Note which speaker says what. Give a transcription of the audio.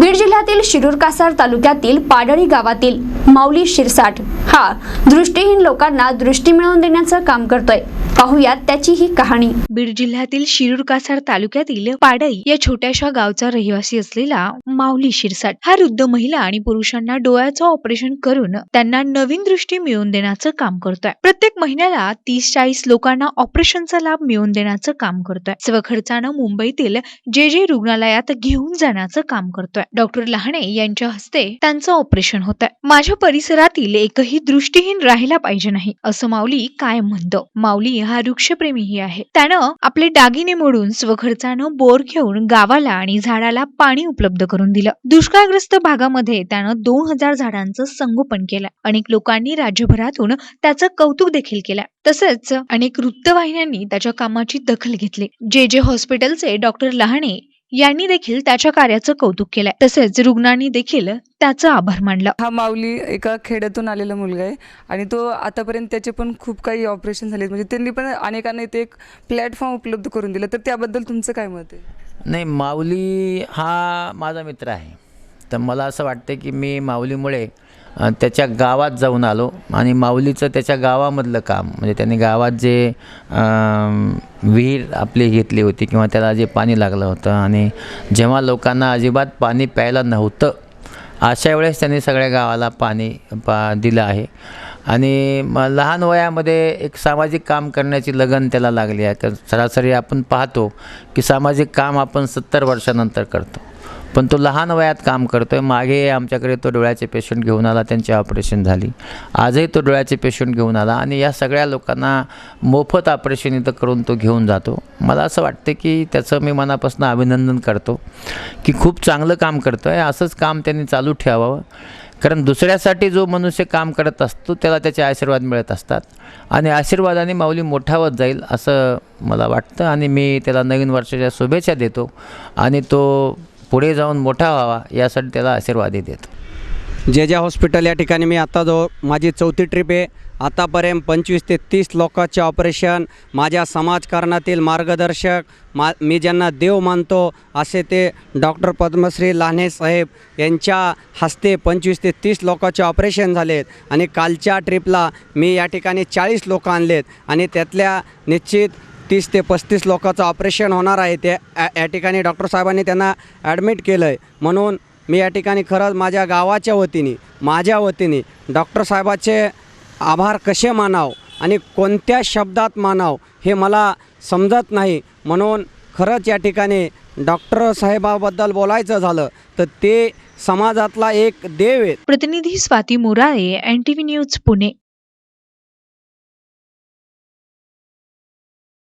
Speaker 1: बीड जिल्ह्यातील शिरूर कासार तालुक्यातील पाडळी गावातील माऊली शिरसाट हा दृष्टीहीन लोकांना दृष्टी मिळवून देण्याचं काम करतोय. पाहुयात त्याची ही कहाणी.
Speaker 2: बीड जिल्ह्यातील शिरूर कासार तालुक्यातील पाडई या छोट्याशा गावचा रहिवासी असलेला माऊली शिरसाट. हा वृद्ध महिला आणि पुरुषांना डोळ्याचं ऑपरेशन करून त्यांना नवीन दृष्टी मिळवून देण्याचं काम करतोय. प्रत्येक महिन्याला तीस चाळीस लोकांना ऑपरेशनचा लाभ मिळवून देण्याचं काम करतोय. स्वखर्चानं मुंबईतील जे जे रुग्णालयात घेऊन जाण्याचं काम करतोय. डॉक्टर लहाणे यांच्या हस्ते त्यांचं ऑपरेशन होत आहे माझ्या परिसरातील एकही दृष्टीहीन राहिला पाहिजे नाही असं माऊली काय म्हणतो? माऊली हा वृक्षप्रेमीही आहे. त्यानं आपले दागिने मोडून स्वखर्चानं बोर घेऊन गावाला आणि झाडाला पाणी उपलब्ध करून दिलं. दुष्काळग्रस्त भागामध्ये त्यानं दोन हजार झाडांचं संगोपन केलं. अनेक लोकांनी राज्यभरातून त्याचं कौतुक देखील केलं. तसंच अनेक वृत्तवाहिन्यांनी त्याच्या कामाची दखल घेतली. जे जे हॉस्पिटलचे डॉक्टर लहाणे यांनी देखील त्याच्या कार्याचं कौतुक केलंय. तसेच रुग्णांनी देखील त्याचं आभार मानलं.
Speaker 3: हा माऊली एका खेड्यातून आलेला मुलगा आहे आणि तो आतापर्यंत त्याचे पण खूप काही ऑपरेशन झाले म्हणजे त्यांनी पण अनेकांना इथे एक प्लॅटफॉर्म उपलब्ध करून दिलं. तर त्याबद्दल तुमचं काय मत आहे?
Speaker 4: नाही माऊली हा माझा मित्र आहे. तर मला असं वाटतं की मी माऊलीमुळे त्याच्या गावात जाऊन आलो आणि माऊलीचं त्याच्या गावामधलं काम म्हणजे त्यांनी गावात जे विहीर आपली घेतली होती किंवा त्याला जे पाणी लागलं होतं आणि जेव्हा लोकांना अजिबात पाणी प्यायला नव्हतं अशा वेळेस त्यांनी सगळ्या गावाला पाणी पा दिलं आहे. आणि म लहान वयामध्ये एक सामाजिक काम करण्याची लगन त्याला लागली आहे. तर सरासरी आपण पाहतो की सामाजिक काम आपण सत्तर वर्षानंतर करतो. पण तो लहान वयात काम करतो आहे मागे आमच्याकडे तो डोळ्याचे पेशंट घेऊन आला त्यांची ऑपरेशन झाली. आजही तो डोळ्याचे पेशंट घेऊन आला आणि या सगळ्या लोकांना मोफत ऑपरेशन इथं करून तो घेऊन जातो. मला असं वाटतं की त्याचं मी मनापासून अभिनंदन करतो की खूप चांगलं काम करतो आहे असंच काम त्यांनी चालू ठेवावं. कारण दुसऱ्यासाठी जो मनुष्य काम करत असतो त्याला त्याचे आशीर्वाद मिळत असतात. आणि आशीर्वादाने माऊली मोठा होत जाईल असं मला वाटतं. आणि मी त्याला नवीन वर्षाच्या शुभेच्छा देतो. आणि तो पुढे जाऊन मोठा व्हावा यासाठी त्याला आशीर्वादही देतो.
Speaker 5: जे जे हॉस्पिटल या ठिकाणी मी आता जो माझी चौथी ट्रिप आहे आतापर्यंत पंचवीस ते तीस लोकांचे ऑपरेशन माझ्या समाजकारणातील मार्गदर्शक मा मी ज्यांना देव मानतो असे ते डॉक्टर पद्मश्री लान्हे साहेब यांच्या हस्ते पंचवीस ते तीस लोकांचे ऑपरेशन झालेत आणि कालच्या ट्रिपला मी या ठिकाणी चाळीस लोक आणलेत आणि त्यातल्या निश्चित तीस ते पस्तीस लोकांचं ऑपरेशन होणार आहे ते या ठिकाणी डॉक्टर साहेबांनी त्यांना ॲडमिट केलं आहे म्हणून मी या ठिकाणी खरंच माझ्या गावाच्या वतीने माझ्या वतीने डॉक्टर साहेबाचे आभार कसे मानाव आणि कोणत्या शब्दात मानाव हे मला समजत नाही. म्हणून खरंच या ठिकाणी डॉक्टर साहेबाबद्दल बोलायचं झालं तर ते समाजातला एक देव आहे
Speaker 2: प्रतिनिधी स्वाती मोराळे एन न्यूज पुणे.